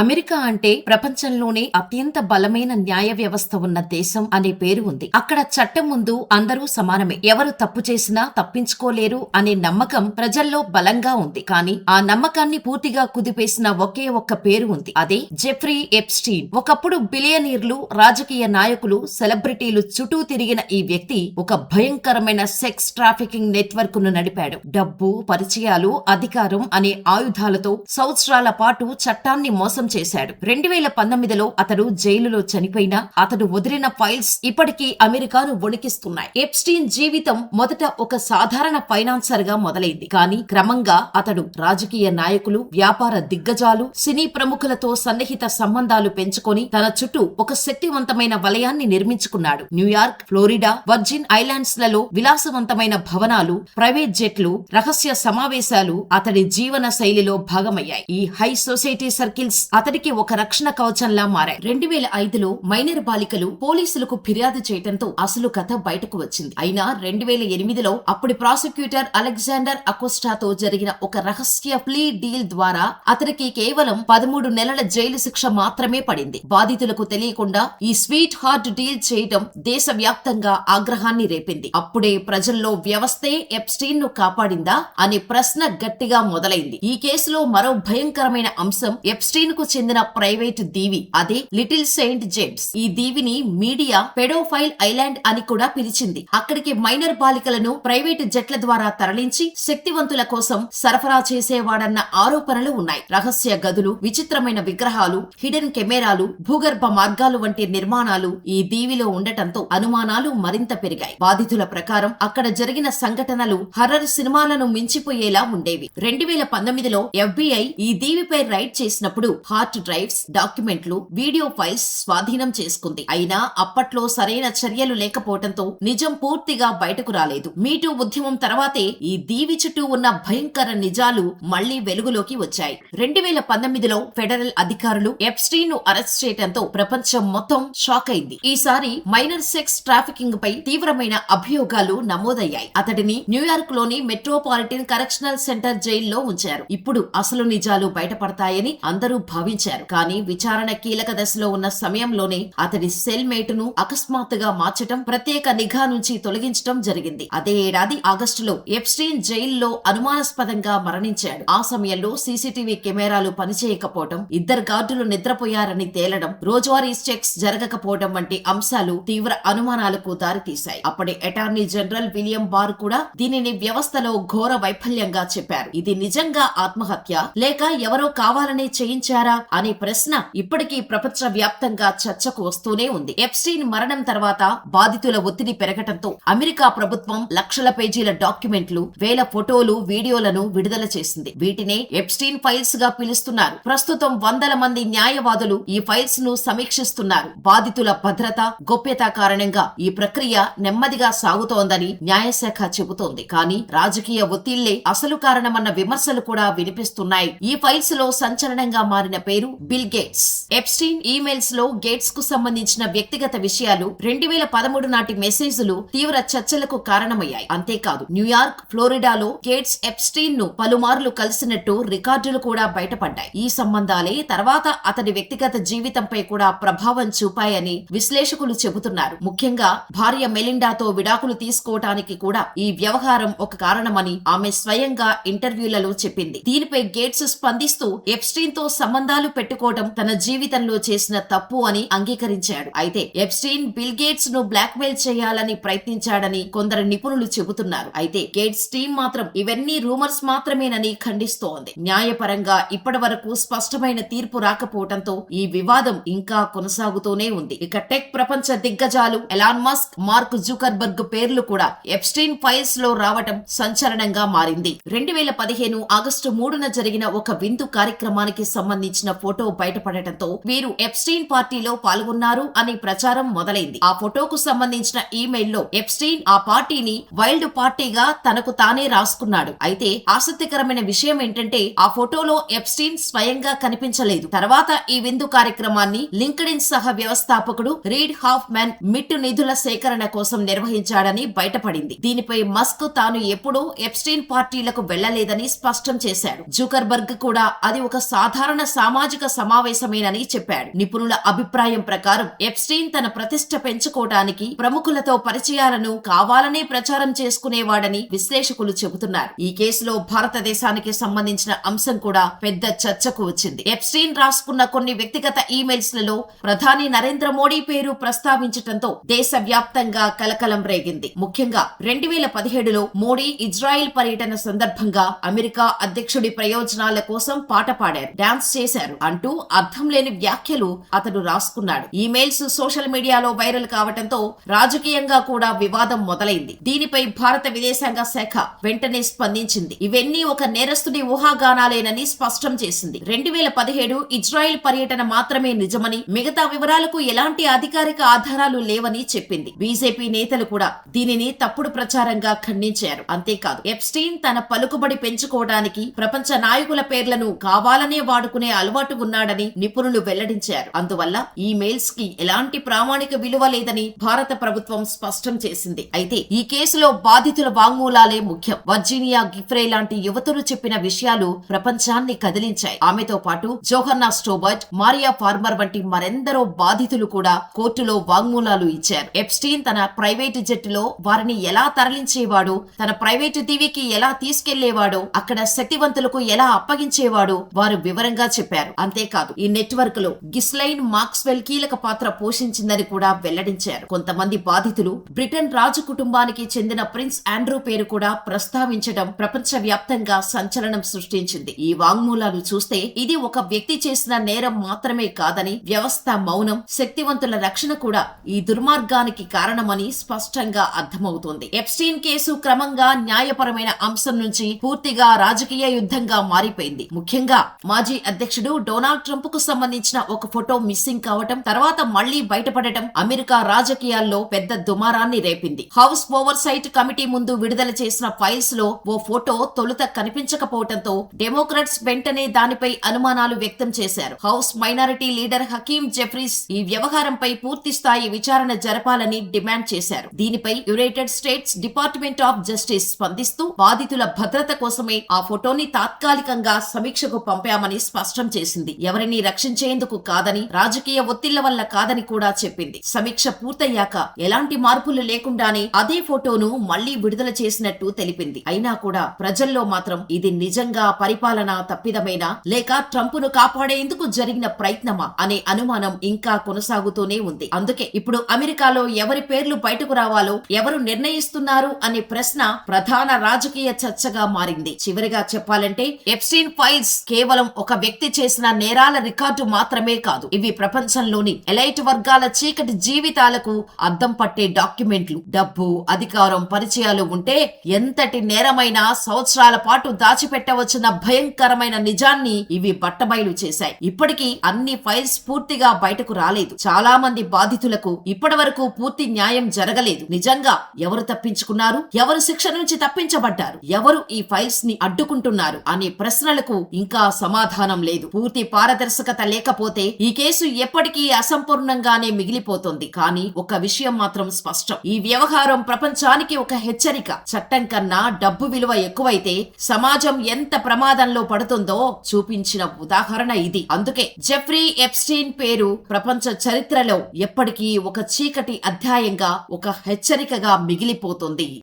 America అంటే ప్రపంచంలోనే అత్యంత బలమైన న్యాయ వ్యవస్థ ఉన్న దేశం అనే పేరు ఉంది. అక్కడ చట్టం ముందు అందరూ సమానమే. ఎవరు తప్పు చేసినా తప్పించుకోలేరు అనే నమ్మకం ప్రజల్లో బలంగా ఉంది. కానీ ఆ నమ్మకాన్ని పూర్తిగా కుదిపేసిన ఒకే ఒక్క పేరు ఉంది. అదే జెఫ్రీ ఎప్స్టీన్. ఒకప్పుడు బిలియనీర్లు రాజకీయ నాయకులు సెలబ్రిటీలు చుట్టూ తిరిగిన ఈ వ్యక్తి ఒక భయంకరమైన సెక్స్ ట్రాఫికింగ్ నెట్వర్క్ను నడిపాడు. డబ్బు పరిచయాలు అధికారం అనే ఆయుధాలతో సంవత్సరాల పాటు చట్టాన్ని మోసం చేశాడు. రెండు వేల పంతొమ్మిదిలో అతడు జైలులో చనిపోయినా అతడు వదిలిన ఫైల్స్ ఇప్పటికీ అమెరికాను వణికిస్తున్నాయి. ఎప్స్టీన్ జీవితం మొదట ఒక సాధారణ ఫైనాన్సర్గా మొదలైంది. కానీ క్రమంగా అతడు రాజకీయ నాయకులు వ్యాపార దిగ్గజాలు సినీ ప్రముఖులతో సన్నిహిత సంబంధాలు పెంచుకొని తన చుట్టూ ఒక శక్తివంతమైన వలయాన్ని నిర్మించుకున్నాడు. న్యూయార్క్ ఫ్లోరిడా వర్జిన్ ఐలాండ్స్లలో విలాసవంతమైన భవనాలు ప్రైవేట్ జెట్లు రహస్య సమావేశాలు అతడి జీవన శైలిలో భాగమయ్యాయి. ఈ హై సొసైటీ సర్కిల్స్ అతడికి ఒక రక్షణ కవచంలా మారాయి. రెండు వేల ఐదులో మైనర్ బాలికలు పోలీసులకు ఫిర్యాదు చేయడంతో అసలు కథ బయటకు వచ్చింది. అయినా రెండు వేల ఎనిమిదిలో అప్పటి ప్రాసిక్యూటర్ అలెగ్జాండర్ అకోస్టాతో జరిగిన ఒక రహస్య ప్లీ డీల్ ద్వారా అతనికి కేవలం పదమూడు నెలల జైలు శిక్ష మాత్రమే పడింది. బాధితులకు తెలియకుండా ఈ స్వీట్ హార్ట్ డీల్ చేయటం దేశవ్యాప్తంగా ఆగ్రహాన్ని రేపింది. అప్పుడే ప్రజల్లో వ్యవస్థే ఎప్స్టీన్ను కాపాడిందా అనే ప్రశ్న గట్టిగా మొదలైంది. ఈ కేసులో మరో భయంకరమైన అంశం ఎప్స్టీన్ ఇటలీకు చెందిన ప్రైవేట్ దీవి అదే లిటిల్ సెయింట్ జేమ్స్. ఈ దీవిని మీడియా పెడోఫైల్ ఐలాండ్ అని కూడా పిలిచింది. అక్కడికి మైనర్ బాలికలను ప్రైవేట్ జట్ల ద్వారా తరలించి శక్తివంతుల కోసం సరఫరా చేసేవాడన్న ఆరోపణలు ఉన్నాయి. రహస్య గదులు విచిత్రమైన విగ్రహాలు హిడెన్ కెమెరాలు భూగర్భ మార్గాలు వంటి నిర్మాణాలు ఈ దీవిలో ఉండటంతో అనుమానాలు మరింత పెరిగాయి. బాధితుల ప్రకారం అక్కడ జరిగిన సంఘటనలు హర్రర్ సినిమాలను మించిపోయేలా ఉండేవి. రెండు వేల పంతొమ్మిదిలో ఎఫ్బిఐ ఈ దీవిపై రైడ్ చేసినప్పుడు హార్ట్ డ్రైవ్స్ డాక్యుమెంట్లు వీడియో ఫైల్స్ స్వాధీనం చేసుకుంది. అయినా అప్పట్లో సరైన చర్యలు లేకపోవడంతో నిజం పూర్తిగా బయటకు రాలేదు. మీటూ ఉద్యమం తర్వాతే ఈ దీవి చుట్టూ ఉన్న భయంకర నిజాలు మళ్ళీ వెలుగులోకి వచ్చాయి. రెండు వేల పంతొమ్మిదిలో ఫెడరల్ అధికారులు ఎప్స్టీన్ను అరెస్ట్ చేయడంతో ప్రపంచం మొత్తం షాక్ అయింది. ఈసారి మైనర్ సెక్స్ ట్రాఫికింగ్ పై తీవ్రమైన అభియోగాలు నమోదయ్యాయి. అతడిని న్యూయార్క్లోని మెట్రోపాలిటన్ కరెక్షనల్ సెంటర్ జైల్లో ఉంచారు. ఇప్పుడు అసలు నిజాలు బయటపడతాయని అందరూ భావించారు. కానీ విచారణ కీలక దశలో ఉన్న సమయంలోనే అతడి సెల్మేట్ను అకస్మాత్తుగా మార్చటం ప్రత్యేక నిఘా నుంచి తొలగించడం జరిగింది. అదే ఏడాది ఆగస్టులో ఎప్స్టీన్ జైల్లో అనుమానాస్పదంగా మరణించాడు. ఆ సమయంలో సీసీటీవీ కెమెరాలు పనిచేయకపోవడం ఇద్దరు గార్డులు నిద్రపోయారని తేలడం రోజువారీ చెక్స్ జరగకపోవడం వంటి అంశాలు తీవ్ర అనుమానాలకు దారితీశాయి. అప్పటి అటార్నీ జనరల్ విలియం బార్ కూడా దీనిని వ్యవస్థలో ఘోర వైఫల్యంగా చెప్పారు. ఇది నిజంగా ఆత్మహత్య లేక ఎవరో కావాలనే చేయించారా అనే ప్రశ్న ఇప్పటికీ ప్రపంచ వ్యాప్తంగా చర్చకు వస్తూనే ఉంది. ఎప్స్టీన్ మరణం తర్వాత బాధితుల ఒత్తిడి పెరగటంతో అమెరికా ప్రభుత్వం లక్షల పేజీల డాక్యుమెంట్లు వేల ఫోటోలు వీడియోలను విడుదల చేసింది. వీటినే ఎప్స్టీన్ ఫైల్స్గా పిలుస్తున్నారు. ప్రస్తుతం వందల మంది న్యాయవాదులు ఈ ఫైల్స్ను సమీక్షిస్తున్నారు. బాధితుల భద్రత గోప్యత కారణంగా ఈ ప్రక్రియ నెమ్మదిగా సాగుతోందని న్యాయశాఖ చెబుతోంది. కానీ రాజకీయ ఒత్తిళ్ళే అసలు కారణమన్న విమర్శలు కూడా వినిపిస్తున్నాయి. ఈ ఫైల్స్లో సంచలనంగా మారిన పేరు బిల్ గేట్స్. ఎప్స్టీన్ ఈమెయిల్స్లో గేట్స్కు సంబంధించిన వ్యక్తిగత విషయాలు రెండు వేల పదమూడు నాటి మెసేజ్లు తీవ్ర చర్చలకు కారణమయ్యాయి. అంతేకాదు న్యూయార్క్ ఫ్లోరిడాలో గేట్స్ ఎప్స్టీన్ను పలుమార్లు కలిసినట్టు రికార్డులు కూడా బయటపడ్డాయి. ఈ సంబంధాలే తర్వాత అతని వ్యక్తిగత జీవితంపై కూడా ప్రభావం చూపాయని విశ్లేషకులు చెబుతున్నారు. ముఖ్యంగా భార్య మెలిండాతో విడాకులు తీసుకోవటానికి కూడా ఈ వ్యవహారం ఒక కారణమని ఆమె స్వయంగా ఇంటర్వ్యూలలో చెప్పింది. దీనిపై గేట్స్ స్పందిస్తూ ఎప్స్టీన్తో సంబంధం సంబంధాలు పెట్టుకోవడం తన జీవితంలో చేసిన తప్పు అని అంగీకరించాడు. అయితే ఎప్స్టీన్ బిల్ గేట్స్ను బ్లాక్మెయిల్ చేయాలని ప్రయత్నించాడని కొందరు నిపుణులు చెబుతున్నారు. అయితే గేట్స్ టీం మాత్రం ఇవన్నీ రూమర్స్ మాత్రమేనని ఖండిస్తోంది. న్యాయపరంగా ఇప్పటి వరకు స్పష్టమైన తీర్పు రాకపోవడంతో ఈ వివాదం ఇంకా కొనసాగుతూనే ఉంది. ఇక టెక్ ప్రపంచ దిగ్గజాలు ఎలాన్ మస్క్ మార్క్ జూకర్బర్గ్ పేర్లు కూడా ఎప్స్టీన్ ఫైల్స్లో రావటం సంచలనంగా మారింది. రెండు వేల పదిహేను ఆగస్టు మూడున జరిగిన ఒక విందు కార్యక్రమానికి సంబంధించి సంబంధించిన ఫోటో బయటపడటంతో వీరు ఎప్స్టీన్ పార్టీలో పాల్గొన్నారు అనే ప్రచారం మొదలైంది. ఆ ఫోటోకు సంబంధించిన ఈమెయిల్లో ఎప్స్టీన్ ఆ పార్టీని వైల్డ్ పార్టీగా తనకు తానే రాసుకున్నాడు. అయితే ఆసక్తికరమైన విషయం ఏంటంటే ఆ ఫోటోలో ఎప్స్టీన్ స్వయంగా కనిపించలేదు. తర్వాత ఈ విందు కార్యక్రమాన్ని లింక్డ్ ఇన్ సహ వ్యవస్థాపకుడు రీడ్ హాఫ్ మ్యాన్ మిట్టు నిధుల సేకరణ కోసం నిర్వహించాడని బయటపడింది. దీనిపై మస్క్ తాను ఎప్పుడూ ఎప్స్టీన్ పార్టీలకు వెళ్ళలేదని స్పష్టం చేశాడు. జూకర్బర్గ్ కూడా అది ఒక సాధారణ సామాజిక సమావేశమేనని చెప్పాడు. నిపుణుల అభిప్రాయం ప్రకారం ఎప్స్టీన్ తన ప్రతిష్ట పెంచుకోవటానికి ప్రముఖులతో పరిచయాలను కావాలనే ప్రచారం చేసుకునేవాడని విశ్లేషకులు చెబుతున్నారు. ఈ కేసులో భారతదేశానికి సంబంధించిన అంశం కూడా పెద్ద చర్చకు వచ్చింది. ఎప్స్టీన్ రాసుకున్న కొన్ని వ్యక్తిగత ఈమెయిల్స్లలో ప్రధాని నరేంద్ర మోడీ పేరు ప్రస్తావించటంతో దేశవ్యాప్తంగా కలకలం రేగింది. ముఖ్యంగా రెండు వేల పదిహేడులో మోడీ ఇజ్రాయెల్ పర్యటన సందర్భంగా అమెరికా అధ్యక్షుడి ప్రయోజనాల కోసం పాట పాడారు. డాన్స్ చేశారు అంటూ అర్థం లేని వ్యాఖ్యలు అతడు రాసుకున్నాడు. ఈమెయిల్స్ సోషల్ మీడియాలో వైరల్ కావటంతో రాజకీయంగా కూడా వివాదం మొదలైంది. దీనిపై భారత విదేశాంగ శాఖ వెంటనే స్పందించింది. ఇవన్నీ ఒక నేరస్తుడి ఊహాగానాలేనని స్పష్టం చేసింది. రెండు వేల పదిహేడు ఇజ్రాయెల్ పర్యటన మాత్రమే నిజమని మిగతా వివరాలకు ఎలాంటి అధికారిక ఆధారాలు లేవని చెప్పింది. బీజేపీ నేతలు కూడా దీనిని తప్పుడు ప్రచారంగా ఖండించారు. అంతేకాదు ఎప్స్టీన్ తన పలుకుబడి పెంచుకోవడానికి ప్రపంచ నాయకుల పేర్లను కావాలనే వాడుకునే అలవాటు ఉన్నాడని నిపుణులు వెల్లడించారు. అందువల్ల ఈ మెయిల్స్కి ఎలాంటి ప్రామాణిక విలువ లేదని భారత ప్రభుత్వం స్పష్టం చేసింది. అయితే ఈ కేసులో బాధితుల వాంగ్మూలాలే ముఖ్యం. వర్జీనియా గిఫ్రే లాంటి యువతులు చెప్పిన విషయాలు ప్రపంచాన్ని కదిలించాయి. ఆమెతో పాటు జోహన్నా స్టోబర్ట్ మారియా ఫార్మర్ వంటి మరెందరో బాధితులు కూడా కోర్టులో వాంగ్మూలాలు ఇచ్చారు. ఎప్స్టీన్ తన ప్రైవేటు జట్టులో వారిని ఎలా తరలించేవాడు తన ప్రైవేటు టీవీకి ఎలా తీసుకెళ్ళేవాడో అక్కడ శక్తివంతులకు ఎలా అప్పగించేవాడో వారు వివరంగా చెప్పారు. అంతేకాదు ఈ నెట్వర్క్లో గిస్లైన్ మాక్స్వెల్ కీలక పాత్ర పోషించిందని కూడా వెల్లడించారు. కొంతమంది బాధితులు బ్రిటన్ రాజు కుటుంబానికి చెందిన ప్రిన్స్ ఆండ్రూ పేరు కూడా ప్రస్తావించడం ప్రపంచ వ్యాప్తంగా సంచలనం సృష్టించింది. ఈ వాంగ్మూలాలు చూస్తే ఇది ఒక వ్యక్తి చేసిన నేరం మాత్రమే కాదని వ్యవస్థ మౌనం శక్తివంతుల రక్షణ కూడా ఈ దుర్మార్గానికి కారణమని స్పష్టంగా అర్థమవుతోంది. ఎప్స్టీన్ కేసు క్రమంగా న్యాయపరమైన అంశం నుంచి పూర్తిగా రాజకీయ యుద్ధంగా మారిపోయింది. ముఖ్యంగా మాజీ అధ్యక్ష అధ్యక్షుడు డొనాల్డ్ ట్రంప్కు సంబంధించిన ఒక ఫోటో మిస్సింగ్ కావటం తర్వాత మళ్ళీ బయటపడటం అమెరికా రాజకీయాల్లో పెద్ద దుమారాన్ని రేపింది. హౌస్ ఓవర్ సైట్ కమిటీ ముందు విడుదల చేసిన ఫైల్స్లో ఓ ఫోటో తొలుత కనిపించకపోవడంతో డెమోక్రాట్స్ వెంటనే దానిపై అనుమానాలు వ్యక్తం చేశారు. House minority leader Hakeem Jeffries ఈ వ్యవహారంపై పూర్తి స్థాయి విచారణ జరపాలని డిమాండ్ చేశారు. దీనిపై United States Department of Justice స్పందిస్తూ బాధితుల భద్రత కోసమే ఆ ఫోటోని తాత్కాలికంగా సమీక్షకు పంపామని స్పష్టం చేసింది. ఎవరిని రక్షించేందుకు కాదని రాజకీయ ఒత్తిళ్ళ వల్ల కాదని కూడా చెప్పింది. సమీక్ష పూర్తయ్యాక ఎలాంటి మార్పులు లేకుండానే అదే ఫోటోను మళ్ళీ విడుదల చేసినట్టు తెలిపింది. అయినా కూడా ప్రజల్లో మాత్రం ఇది నిజంగా పరిపాలన తప్పిదమేనా? లేక ట్రంప్ను కాపాడేందుకు జరిగిన ప్రయత్నమా? అనే అనుమానం ఇంకా కొనసాగుతూనే ఉంది. అందుకే ఇప్పుడు అమెరికాలో ఎవరి పేర్లు బయటకు రావాలో ఎవరు నిర్ణయిస్తున్నారు అనే ప్రశ్న ప్రధాన రాజకీయ చర్చగా మారింది. చివరిగా చెప్పాలంటే ఎప్స్టీన్ ఫైల్స్ కేవలం ఒక వ్యక్తి చేసిన నేరాల రికార్డు మాత్రమే కాదు ఇవి ప్రపంచంలోని ఎలైట్ వర్గాల చీకటి జీవితాలకు అద్దం పట్టే డాక్యుమెంట్లు. డబ్బు అధికారం పరిచయాలు ఉంటే ఎంతటి నేరమైన సంవత్సరాల పాటు దాచిపెట్టవచ్చిన భయంకరమైన నిజాన్ని ఇవి బట్టబయలు చేశాయి. ఇప్పటికీ అన్ని ఫైల్స్ పూర్తిగా బయటకు రాలేదు. చాలా మంది బాధితులకు ఇప్పటి వరకు పూర్తి న్యాయం జరగలేదు. నిజంగా ఎవరు తప్పించుకున్నారు? ఎవరు శిక్ష నుంచి తప్పించబడ్డారు? ఎవరు ఈ ఫైల్స్ని అడ్డుకుంటున్నారు? అనే ప్రశ్నలకు ఇంకా సమాధానం లేదు. పూర్తి పారదర్శకత లేకపోతే ఈ కేసు ఎప్పటికీ అసంపూర్ణంగానే మిగిలిపోతుంది. కానీ ఒక విషయం మాత్రం స్పష్టం. ఈ వ్యవహారం ప్రపంచానికి ఒక హెచ్చరిక. చట్టం కన్నా డబ్బు విలువ ఎక్కువైతే సమాజం ఎంత ప్రమాదంలో పడుతుందో చూపించిన ఉదాహరణ ఇది. అందుకే జెఫ్రీ ఎప్స్టీన్ పేరు ప్రపంచ చరిత్రలో ఎప్పటికీ ఒక చీకటి అధ్యాయంగా ఒక హెచ్చరికగా మిగిలిపోతుంది.